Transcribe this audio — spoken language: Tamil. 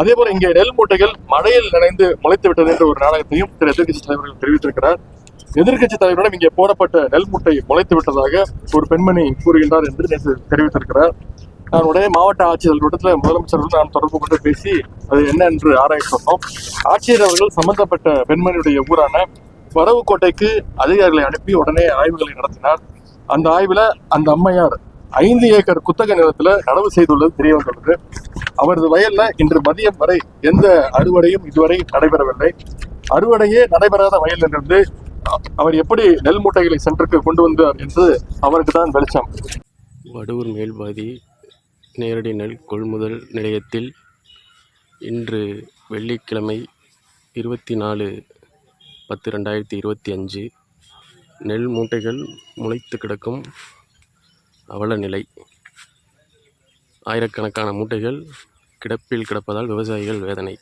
அதே போல இங்கே நெல் மூட்டைகள் மழையில் நனைந்து முளைத்து விட்டது என்ற ஒரு நாடகத்தையும் திரு எதிர்க்கட்சி தலைவர்கள் தெரிவித்திருக்கிறார். எதிர்க்கட்சி தலைவரிடம் இங்கே போடப்பட்ட நெல் மூட்டை முளைத்து விட்டதாக ஒரு பெண்மணி கூறுகின்றார் என்று நேற்று தெரிவித்திருக்கிறார். நான் உடனே மாவட்ட ஆட்சியர் கூட்டத்தில் முதலமைச்சருடன் நான் தொடர்பு கொண்டு பேசி அது என்ன என்று ஆராய சொன்னோம் ஆட்சியர் அவர்கள் சம்பந்தப்பட்ட பெண்மணியுடைய ஊரான வரவுக்கோட்டைக்கு அதிகாரிகளை அனுப்பி உடனே ஆய்வுகளை நடத்தினார். அந்த ஆய்வுல அந்த அம்மையார் ஐந்து ஏக்கர் குத்தக நிலத்தில் நடவு செய்துள்ளது தெரிய வந்துள்ளது. அவரது வயல்ல இன்று மதியம் வரை எந்த அறுவடையும் இதுவரை நடைபெறவில்லை. அறுவடையே நடைபெறாத வயலிலிருந்து அவர் எப்படி நெல் மூட்டைகளை சென்றுக்கு கொண்டு வந்தார் என்று அவருக்கு தான் வெளிச்சம். வடூர் மேல்பாதி நேரடி நெல் கொள்முதல் நிலையத்தில் இன்று வெள்ளிக்கிழமை இருபத்தி நாலு பத்து ரெண்டாயிரத்தி இருபத்தி அஞ்சு நெல் மூட்டைகள் முளைத்து கிடக்கும் அவல நிலை. ஆயிரக்கணக்கான மூட்டைகள் கிடப்பில் கிடப்பதால் விவசாயிகள் வேதனை.